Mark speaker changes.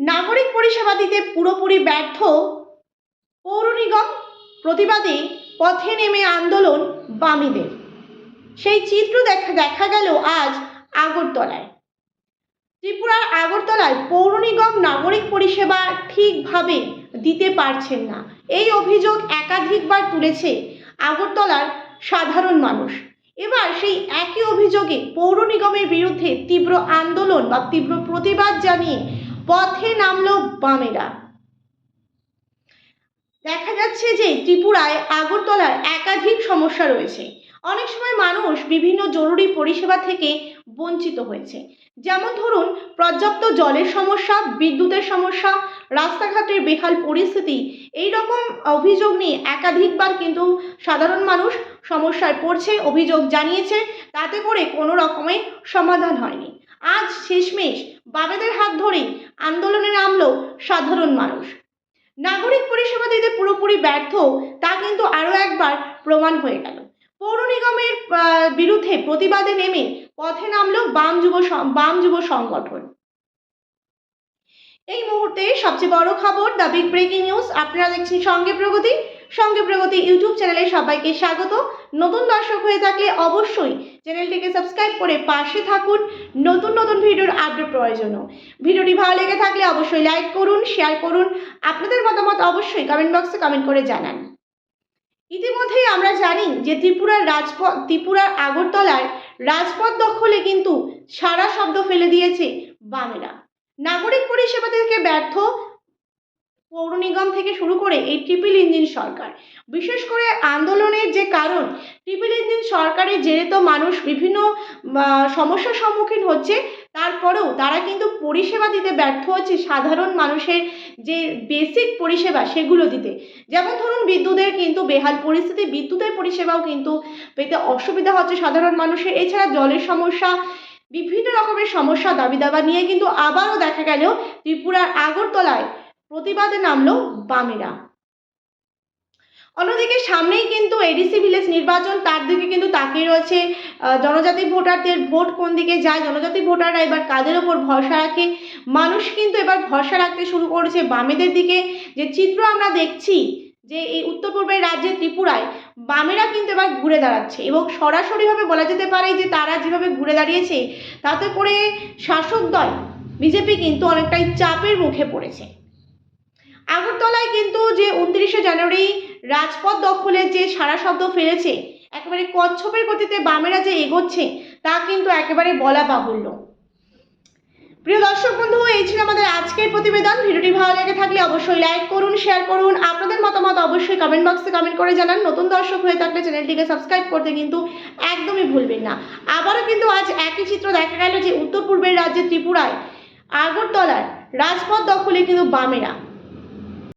Speaker 1: নাগরিক পরিষেবা দিতে পুরোপুরি ব্যর্থ পৌর নিগম প্রতিবাদে পথে নেমে আন্দোলন বামীদের। সেই চিত্র দেখা দেখা গেল আজ আগরতলায়। ত্রিপুরার আগরতলায় পৌর নিগম নাগরিক পরিষেবা ঠিকভাবে দিতে পারছেন না। এই অভিযোগ একাধিকবার তুলেছে আগরতলার সাধারণ মানুষ। এবার সেই একই অভিযোগে পৌর নিগমের বিরুদ্ধে তীব্র আন্দোলন বা তীব্র প্রতিবাদ জানিয়ে পথে নামলো বামেরা। দেখা যাচ্ছে যে ত্রিপুরায় আগরতলার একাধিক সমস্যা রয়েছে। অনেক সময় মানুষ বিভিন্ন জরুরি পরিষেবা থেকে বঞ্চিত হয়েছে। যেমন ধরুন, পর্যাপ্ত জলের সমস্যা, বিদ্যুতের সমস্যা, রাস্তাঘাটের বেহাল পরিস্থিতি এই রকম অভিযোগ নিয়ে একাধিকবার কিন্তু সাধারণ মানুষ সমস্যায় পড়ছে, অভিযোগ জানিয়েছে। তাতে করে কোনো রকমের সমাধান হয়নি। আজ শেষমেশ বাবেদের হাত ধরেই আন্দোলনে নামলো সাধারণ মানুষ। নাগরিক পরিষেবা দিতে পুরোপুরি ব্যর্থ, তা কিন্তু আরও একবার প্রমাণ হয়ে গেল। পৌর নিগমের বিরুদ্ধে প্রতিবাদে নেমে পথে নামলো বাম যুব বাম যুব সংগঠন। এই মুহূর্তে সবচেয়ে বড় খবর দ্য বিগ ব্রেকিং নিউজ। আপনারা দেখছেন সঙ্গে প্রগতি। সঙ্গে প্রগতি ইউটিউব চ্যানেলে সবাইকে স্বাগত। নতুন দর্শক হয়ে থাকলে অবশ্যই চ্যানেলটিকে সাবস্ক্রাইব করে পাশে থাকুন। নতুন নতুন ভিডিওর আপডেট পাওয়ার জন্য। ভিডিওটি ভালো লেগে থাকলে অবশ্যই লাইক করুন, শেয়ার করুন। আপনাদের মতামত অবশ্যই কমেন্ট বক্সে কমেন্ট করে জানান। ইতিমধ্যেই আমরা জানি যে ত্রিপুরার রাজপথ, ত্রিপুরার আগরতলার রাজপথ দখলে কিন্তু সারা শব্দ ফেলে দিয়েছে বামেরা। নাগরিক পরিষেবা থেকে ব্যর্থ পৌর নিগম থেকে শুরু করে এই ট্রিপল ইঞ্জিন সরকার। বিশেষ করে আন্দোলনের যে কারণ, ট্রিপল ইঞ্জিন সরকারের জেরে তো মানুষ বিভিন্ন সমস্যার সম্মুখীন হচ্ছে, তারপরেও তারা কিন্তু পরিষেবা দিতে ব্যর্থ হচ্ছে সাধারণ মানুষের যে বেসিক পরিষেবা সেগুলো দিতে। যেমন ধরুন বিদ্যুতের কিন্তু বেহাল পরিস্থিতি, বিদ্যুতের পরিষেবাও কিন্তু পেতে অসুবিধা হচ্ছে সাধারণ মানুষের। এছাড়া জলের সমস্যা, বিভিন্ন রকমের সমস্যা দাবি দাবা নিয়ে কিন্তু আবারও দেখা গেল ত্রিপুরার আগরতলায়। প্রতিবাদে নামলো বামেরা। অন্যদিকে সামনেই কিন্তু এডিসি ভিলেজ নির্বাচন, তার দিকে কিন্তু তাকিয়ে রয়েছে জনজাতি ভোটারদের ভোট কোন দিকে যায়, জনজাতি ভোটাররা এবার কাদের ওপর ভরসা রাখে? মানুষ কিন্তু এবার ভরসা রাখতে শুরু করেছে বামেদের দিকে। যে চিত্র আমরা দেখছি, যে এই উত্তর পূর্বের রাজ্যে ত্রিপুরায়, বামেরা কিন্তু এবার ঘুরে দাঁড়াচ্ছে এবং সরাসরিভাবে বলা যেতে পারে যে তারা যেভাবে ঘুরে দাঁড়িয়েছে, তাতে করে শাসক দল, বিজেপি কিন্তু অনেকটাই চাপের মুখে পড়েছে। আগরতলায় কিন্তু যে উনত্রিশে জানুয়ারি রাজপথ দখলের যে সারা শব্দ ফেলেছে, একেবারে কচ্ছপের গতিতে বামেরা যে এগোচ্ছে, তা কিন্তু একেবারে বলা বাহুল্য। প্রিয় দর্শক বন্ধু, এই ছিল আমাদের আজকের প্রতিবেদন। ভিডিওটি ভালো লেগে থাকলে অবশ্যই লাইক করুন শেয়ার করুন। আপনাদের মতামত অবশ্যই কমেন্ট বক্সে কমেন্ট করে জানান। নতুন দর্শক হয়ে থাকলে চ্যানেলটিকে সাবস্ক্রাইব করতে কিন্তু একদমই ভুলবেন না। আবারও কিন্তু আজ একই চিত্র দেখা গেল যে উত্তর পূর্বের রাজ্যে ত্রিপুরায়, আগরতলার রাজপথ দখলে কিন্তু বামেরা।